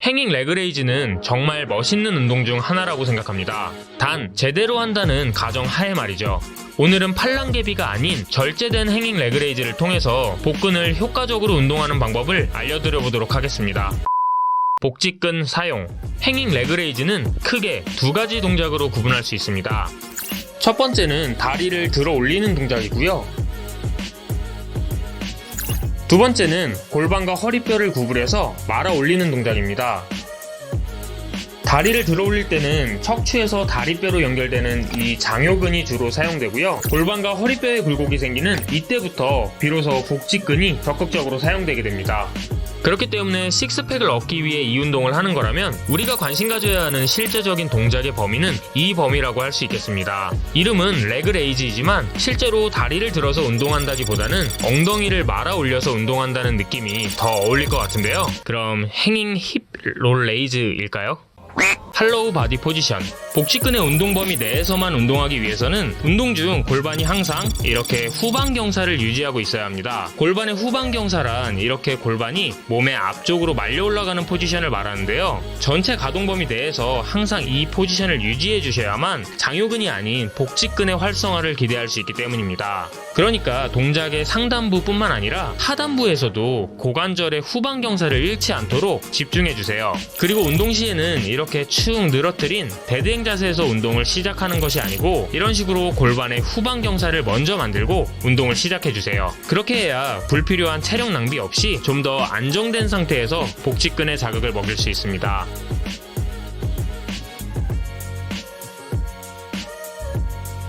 행잉 레그레이즈는 정말 멋있는 운동 중 하나라고 생각합니다. 단, 제대로 한다는 가정 하에 말이죠. 오늘은 팔랑개비가 아닌 절제된 행잉 레그레이즈를 통해서 복근을 효과적으로 운동하는 방법을 알려드려 보도록 하겠습니다. 복직근 사용. 행잉 레그레이즈는 크게 두 가지 동작으로 구분할 수 있습니다. 첫 번째는 다리를 들어 올리는 동작이고요. 두 번째는 골반과 허리뼈를 구부려서 말아 올리는 동작입니다. 다리를 들어 올릴 때는 척추에서 다리뼈로 연결되는 이 장요근이 주로 사용되고요. 골반과 허리뼈에 굴곡이 생기는 이때부터 비로소 복직근이 적극적으로 사용되게 됩니다. 그렇기 때문에 식스팩을 얻기 위해 이 운동을 하는 거라면 우리가 관심 가져야 하는 실제적인 동작의 범위는 이 범위라고 할 수 있겠습니다. 이름은 레그레이즈이지만 실제로 다리를 들어서 운동한다기보다는 엉덩이를 말아 올려서 운동한다는 느낌이 더 어울릴 것 같은데요. 그럼 행잉 힙 롤 레이즈일까요? 할로우 바디 포지션. 복직근의 운동 범위 내에서만 운동하기 위해서는 운동 중 골반이 항상 이렇게 후방 경사를 유지하고 있어야 합니다. 골반의 후방 경사란 이렇게 골반이 몸의 앞쪽으로 말려 올라가는 포지션을 말하는데요. 전체 가동 범위 내에서 항상 이 포지션을 유지해 주셔야만 장요근이 아닌 복직근의 활성화를 기대할 수 있기 때문입니다. 그러니까 동작의 상단부뿐만 아니라 하단부에서도 고관절의 후방 경사를 잃지 않도록 집중해 주세요. 그리고 운동 시에는 이렇게 축 늘어뜨린 데드행 자 세에서 운동을 시작하는 것이 아니고 이런 식으로 골반의 후방 경사를 먼저 만들고 운동을 시작해 주세요. 그렇게 해야 불필요한 체력 낭비 없이 좀 더 안정된 상태에서 복직근의 자극을 먹일 수 있습니다.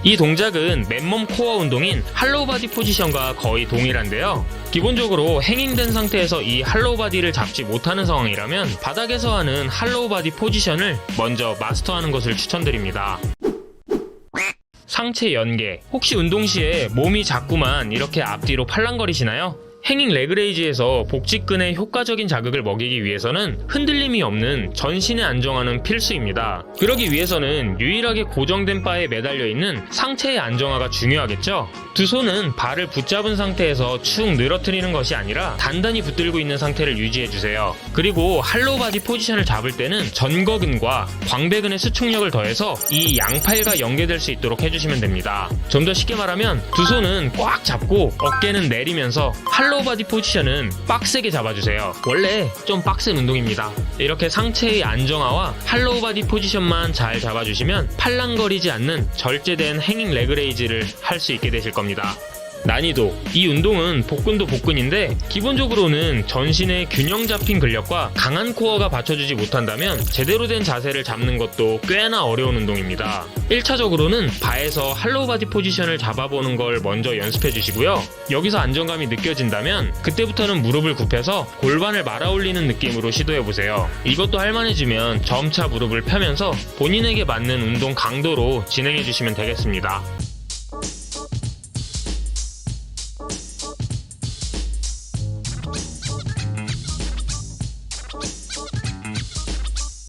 이 동작은 맨몸 코어 운동인 할로우 바디 포지션과 거의 동일한데요. 기본적으로 행잉된 상태에서 이 할로우 바디를 잡지 못하는 상황이라면 바닥에서 하는 할로우 바디 포지션을 먼저 마스터하는 것을 추천드립니다. 상체 연계. 혹시 운동 시에 몸이 자꾸만 이렇게 앞뒤로 팔랑거리시나요? 행잉 레그레이즈에서 복직근에 효과적인 자극을 먹이기 위해서는 흔들림이 없는 전신에 안정화는 필수입니다. 그러기 위해서는 유일하게 고정된 바에 매달려 있는 상체의 안정화가 중요하겠죠? 두 손은 발을 붙잡은 상태에서 축 늘어뜨리는 것이 아니라 단단히 붙들고 있는 상태를 유지해주세요. 그리고 할로우 바디 포지션을 잡을 때는 전거근과 광배근의 수축력을 더해서 이 양팔과 연계될 수 있도록 해주시면 됩니다. 좀 더 쉽게 말하면 두 손은 꽉 잡고 어깨는 내리면서 할로우 바디 포지션은 빡세게 잡아주세요. 원래 좀 빡센 운동입니다. 이렇게 상체의 안정화와 할로우 바디 포지션만 잘 잡아주시면 팔랑거리지 않는 절제된 행잉 레그레이즈를 할 수 있게 되실 겁니다. 난이도. 이 운동은 복근도 복근인데 기본적으로는 전신의 균형 잡힌 근력과 강한 코어가 받쳐주지 못한다면 제대로 된 자세를 잡는 것도 꽤나 어려운 운동입니다. 1차적으로는 바에서 할로우 바디 포지션을 잡아보는 걸 먼저 연습해 주시고요. 여기서 안정감이 느껴진다면 그때부터는 무릎을 굽혀서 골반을 말아 올리는 느낌으로 시도해 보세요. 이것도 할만해지면 점차 무릎을 펴면서 본인에게 맞는 운동 강도로 진행해 주시면 되겠습니다.